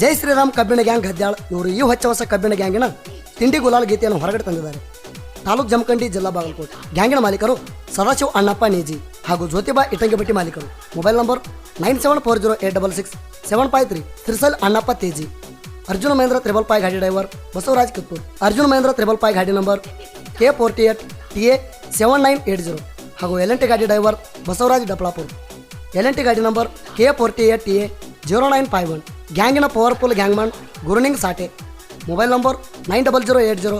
ಜೈ ಶ್ರೀರಾಮ್ ಕಬ್ಬಿಣ ಗ್ಯಾಂಗ್ ಗದ್ಯಾಳ್. ಇವರು ಈ ಹೊಚ್ಚ ಹೊಸ ಕಬ್ಬಿಣ ಗ್ಯಾಂಗಿನ ತಿಂಡಿ ಗುಲಾಲ್ ಗೀತೆಯನ್ನು ಹೊರಗಡೆ ತಂದಿದ್ದಾರೆ. ತಾಲೂಕ್ ಜಮಖಂಡಿ ಜಿಲ್ಲಾ ಬಾಗಲಕೋಟೆ. ಗ್ಯಾಂಗಿನ ಮಾಲೀಕರು ಸದಾಶಿವ ಅಣ್ಣಪ್ಪ ನೇಜಿ ಹಾಗೂ ಜ್ಯೋತಿಬಾ ಇಟಂಗಿಬಟ್ಟಿ ಮಾಲೀಕರು. Mobile number nine seven four zero eight double six seven five three Trisal Annappa Teji. Arjun Mahindra triple five ಗಾಡಿ driver Basavaraj Kittur. Arjun Mahindra triple five ಗಾಡಿ number K forty eight T A seven nine eight zero ಹಾಗೂ L N T ಗಾಡಿ driver Basavaraj Daplapur L N T ಗಾಡಿ number K forty eight T A zero nine five one. ಗ್ಯಾಂಗಿನ powerful gang man Guruning Sate. Mobile number nine double zero eight zero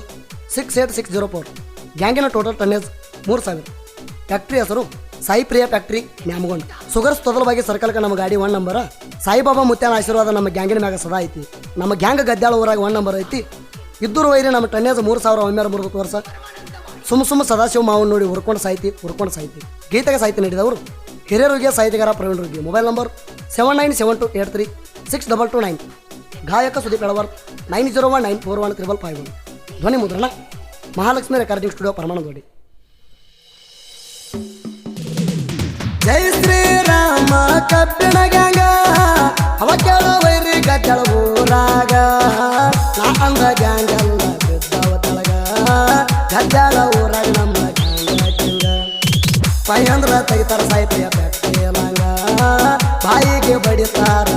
six eight six zero four. ಗ್ಯಾಂಗಿನ total tonnage ಮೂರು ಸಾವಿರ. Factory ಹೆಸರು Sai Priya factory Nyamagond. Sugars ತೊದಲವಾಗಿ ಸರ್ಕಲ್ಕ ನಮ್ಮ ಗಾಡಿ one number. Saibaba ಮುತ್ಯಾನ ಆಶೀರ್ವಾದ ನಮ್ಮ ಗ್ಯಾಂಗಿನ ಮ್ಯಾಗ ಸದಾ ಐತಿ. ನಮ್ಮ ಗ್ಯಾಂಗ್ ಗದ್ದಾಳ ಊರಾಗ ಒನ್ ನಂಬರ್ ಐತಿ. ಇದ್ದೂರು ವೈರಿ ನಮ್ಮ ಟನ್ನೇಜ್ ಮೂರು ಸಾವಿರ ಒಂಬೈನೂರ ಮೂರು ವರ್ಷ ಸುಮ್ಮ ಸುಮ್ಮ ಸದಾಶಿವ ಮಾವನ್ ನೋಡಿ ಹುರ್ಕೊಂಡು ಸಾಹಿತಿ ಹುರ್ಕೊಂಡು ಸಾಹಿತಿ ಗೀತೆಗೆ ಸಾಹಿತ್ಯ ನೀಡಿದವರು ಹಿರಿಯರಿಗೆ, ಸಾಹಿತ್ಯಗಾರ ಪ್ರವೀಣರಿಗೆ. Mobile number seven nine seven two eight three. Six double two nine. ಗಾಯಕ Sudeep Elavar, nine zero one nine four one triple five one. ಧ್ವನಿ ಮುದ್ರಣ, ಮಹಾಲಕ್ಷ್ಮಿ ರೆಕಾರ್ಡಿಂಗ್ ಸ್ಟುಡಿಯೋ ಪರಮಾನಂದೋಡಿ. ಜೈ ಶ್ರೀರಾಮ, ಕಬ್ಬಿಣ ಗ್ಯಾಂಗ. ಅವ ಕೇಳೋ ವೈರಿ ಗದ್ದಳ ಊರಾಗ. ನಾ ಅಂದ ಗ್ಯಾಂಗ್ ಬಿದ್ದವ ತಳಗ. ಗದ್ದಳ ಊರಾಗ ನಮ್ಮ ಗ್ಯಾಂಗ ಪೈ ಅಂದ್ರ ತೆಗಿತಾರ ಸಾಹಿತ್ಯ ಬಾಯಿಗೆ ಬಡಿತಾರ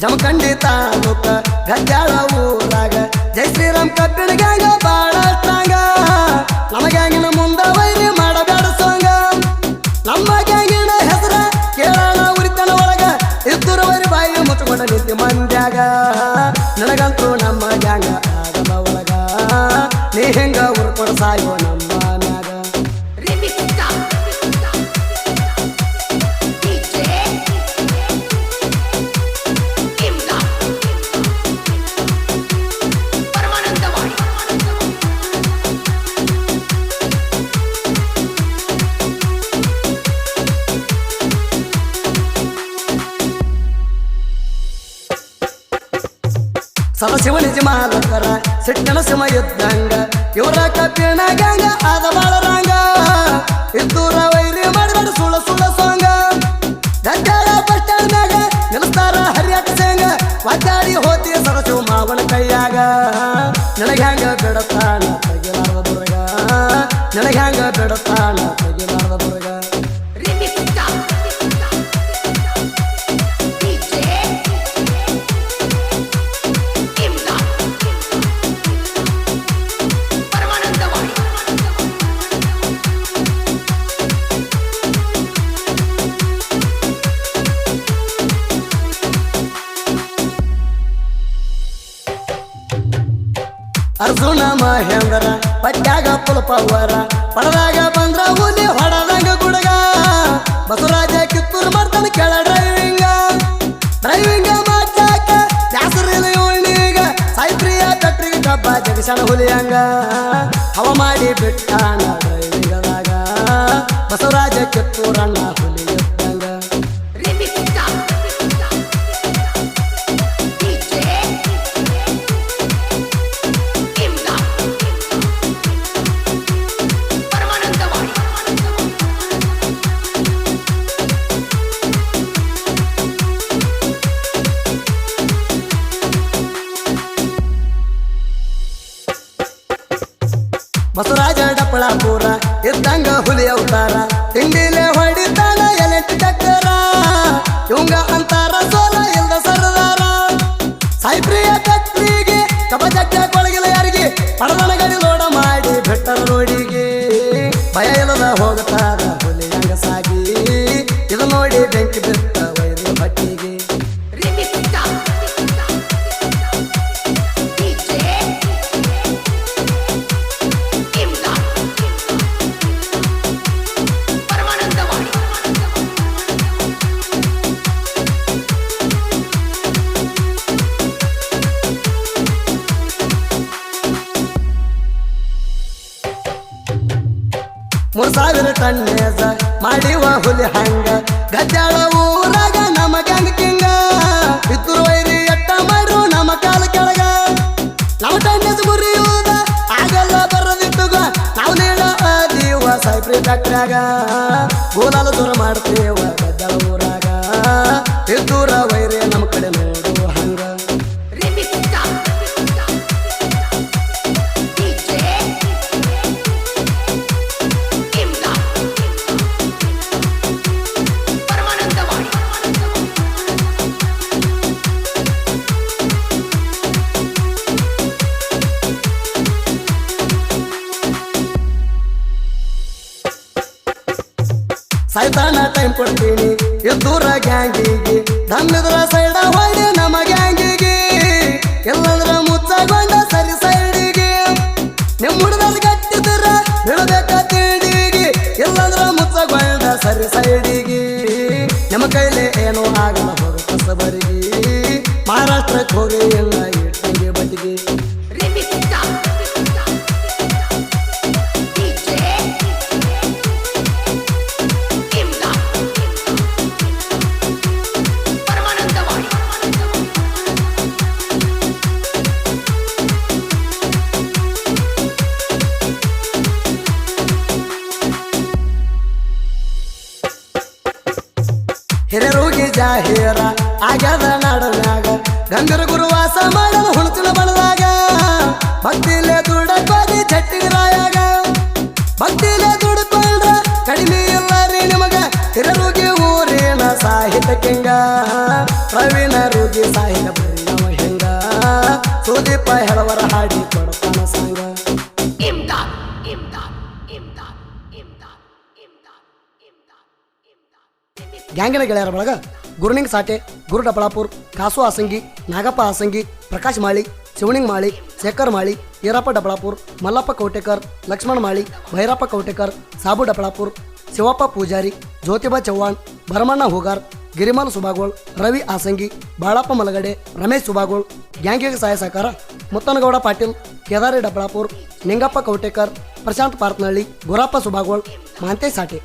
ಜಮಖಂಡಿ ತಾಲೂಕ ಗದ್ಯಾಳ ಊರಾಗ. ಜೈ ಶ್ರೀರಾಮ್ ಕಬ್ಬಿಣ ಗ್ಯಾಂಗ ಬಾಳ ಸ್ಟ್ರಾಂಗ ನಮ್ಮ ಗ್ಯಾಂಗಿನ ಮುಂದ ವೈರಿ ಮಾಡಬೇಡ ಸಾಂಗ. ನಮ್ಮ ಗ್ಯಾಂಗಿನ ಹೆಸರ ಕೇಳೋಣ ಉರಿತನ ಒಳಗ. ಇದ್ದುರ ವೈರಿ ಬಾಯಿ ಮುಚ್ಕೊಂಡ ನಿಂತಿ ಮಂದ್ಯಾಗ. ನನಗಂತೂ ನಮ್ಮ ಗ್ಯಾಂಗ ಆಗಲ್ಲ ಒಳಗ. ನೀ ಹೆಂಗ ಉರ್ಕೊಂಡು ಸಾಯೋ? ಸದಾಶಿವ ನಿಜ ಮಾಲಕರ ಸಿಟ್ಟನ ಸಿಮ ಇದ್ದಂಗ ಇವರ ರಂಗ ಇದ್ದೂರ ವೈರಿ ಮಾಡಿದ ಸುಳ ಮಹೇಂದ್ರ ಪಟ್ಯಾಗ ಪುಲ್ಪವರ ಪಡದಾಗ ಬಂದ್ರ ಹುಲಿ ಹೊಡದಂಗ ಗುಡಗ. ಬಸವರಾಜ ಕಿತ್ತೂರು ಮಾಡ್ತಾನ ಕೆಳ ಡ್ರೈವಿಂಗ ಡ್ರೈವಿಂಗ ಮಾಡ್ತಾಕ ದಾಸರಿಲ್ಲ ಇವಳಿಗ ಸಾಯ್ತ್ರಿಯ ಕಟ್ರಿಗೆ ಜಗಸಣ ಹುಲಿಯಂಗ. ಹವ ಮಾಡಿ ಬಿಟ್ಟಾನ ಬಸವರಾಜ ಡಪ್ಪಳಾಪುರ ಇದ್ದಂಗ ಹುಲಿ ಅವತಾರ. ತಿಂಡಿಲೆ ಹೊಡಿತಾನ ಎಲೆಟ್ ಚಕ್ಕರ ಇವಂಗ ಅಂತಾರ, ಸೋಲ ಇಲ್ದ ಸರದಾರ. ಸಾಯಿಪ್ರಿಯ ಕತ್ರಿಗೆ ಕಬಜಕ್ಕ ಕೊಳಗಿಲ್ಲ ಯಾರಿಗೆ ಪಡದನ ಗಡಿ ಲೋಡ ಮಾಡಿ ಬೆಟ್ಟರ ರೋಡಿಗೆ. ಭಯ ಇಲ್ಲದ ಹೋಗುತ್ತಾರ ಮೂರ್ ಸಾವಿರ ಟನ್ನೇಜ ಮಾಡಿವ ಹುಲಿ ಹಂಗ. ಗಜ್ಜಾಳ ಊರಾಗ ನಮ್ಮ ಗ್ಯಾಂಗ್ ಕಿಂಗ ಇದ್ರು ವೈರಿ ಎಟ್ಟ ಮಾಡ್ರು ನಮ್ಮ ಕಾಲ ಕೆಳಗ. ನಮ್ಮ ಟನ್ನೇಜ್ ಮುರಿಯುವುದ ಆಗಲ್ಲ ಬರದಿಟ್ಟುಗ ನಾವು ನೀಡ ದೀವ ಸೈಬ್ರಿ ಗೋಲಾಲ ದೂರ ಮಾಡ್ತೇವ ಗಜ್ಜಾಳ ಊರಾಗ. ಇದ್ದೂರ ವೈರಿ ನಮ್ಮ ಕಡೆ ಸಾಯ್ತಾನ ಟೈಮ್ ಕೊಡ್ತೀನಿ. ಎದ್ದೂರ ಗ್ಯಾಂಗಿಗೆ. ನಮ್ಮಿದ್ರ ಸೈಡ ಹೊಯ್ದೆ ನಮ್ಮ ಗ್ಯಾಂಗಿಗೆ. ಎಲ್ಲಂದ್ರ ಮುಚ್ಚಗೊಂಡ ಸರಿ ಸೈಡಿಗೆ. ನಿಮ್ಮ ಹುಡುಗಲ್ಲಿ ಕಟ್ಟಿದ್ರ ಬೀಳ್ಬೇಕ ತಿಂಡಿಗೆ. ಎಲ್ಲಂದ್ರ ಮುಚ್ಚಗೊಂಡ ಸರಿ ಸೈಡಿಗೆ. ನಮ್ಮ ಕೈಲಿ ಏನೋ ಆಗಲ್ಲ ಹೋಗ ಕಸಬರಿಗೆ ಮಹಾರಾಷ್ಟ್ರಕ್ಕೆ ಹೋಗಿ ಎಲ್ಲ ಜಾಹೀರ ಆಗ್ಯದ ನಾಡನ್ಯಾಗ. ಗಂಗರ ಗುರುವಾಸ ಮಾಡಲು ಹುಣಚಿನ ಬಣದಾಗ ಭಕ್ತಿಲೆ ದುಡಕೋದಿ ಚಟ್ಟಿರಾಯಾಗ ಭಕ್ತಿಲೆ ದುಡಕೊಂಡ್ರ ಕಡಿಮೆ ಇಲ್ಲ ರೀ ನಿಮಗ. ಹಿರಿಯರೋಗಿ ಊರಿನ ಸಾಹಿತ್ಯ ಕಿಂಗ. ಪ್ರವೀಣ ರುಗಿ ಸಾಹಿತ್ಯ ಪರಿಣಾಮ ಹೆಂಗ. ಸುದೀಪ ಹೆಳವರ ಹಾಡಿ ಕೊಡ್ತಾನ ಸಂಗ. ಇಮ್ದಾದ್ ಇಮ್ದಾದ್ ಇಮ್ದಾದ್ ಇಮ್ದಾದ್ ಇಮ್ದಾದ್ ಇಮ್ದಾದ್. ಗ್ಯಾಂಗಿನ ಗೆಳೆಯರ ಬಳಗ. ಗುರುನಿಂಗ್ ಸಾಟೆ ಗುರು ಡಬಳಾಪುರ್, ಕಾಸು ಆಸಂಗಿ ನಾಗಪ್ಪ ಆಸಂಗಿ ಪ್ರಕಾಶ್ ಮಾಳಿ ಶಿವಣಿಂಗ್ ಮಾಳಿ, ಶೇಖರ್ ಮಾಳಿ, ಈರಪ್ಪ ಡಬಳಾಪುರ್, ಮಲ್ಲಪ್ಪ ಕೌಟೇಕರ್, ಲಕ್ಷ್ಮಣ್ ಮಾಳಿ, ಭೈರಪ್ಪ ಕೌಟೇಕರ್, ಸಾಬು ಡಬಳಾಪುರ್, ಶಿವಪ್ಪ ಪೂಜಾರಿ, ಜ್ಯೋತಿಬಾ ಚೌಹಾಣ್ ಭರಮಣ್ಣ ಹೂಗಾರ್, ಗಿರಿಮಲ್ ಸುಬಾಗೋಳ್ ರವಿ ಆಸಂಗಿ ಬಾಳಪ್ಪ ಮಲಗಡೆ, ರಮೇಶ್ ಸುಬಾಗೋಳ್ ಗ್ಯಾಂಗಿಗೆ ಸಹಾಯ ಸಹಕಾರ, ಮುತ್ತನಗೌಡ ಪಾಟೀಲ್, ಕೇದಾರಿ ಡಬಳಾಪುರ್, ನಿಂಗಪ್ಪ ಕೌಟೇಕರ್, ಪ್ರಶಾಂತ್ ಪಾರ್ತ್ನಳ್ಳಿ, ಗುರಪ್ಪ ಸುಬಾಗೋಳ್ ಮಾಂತೆ ಸಾಟೆ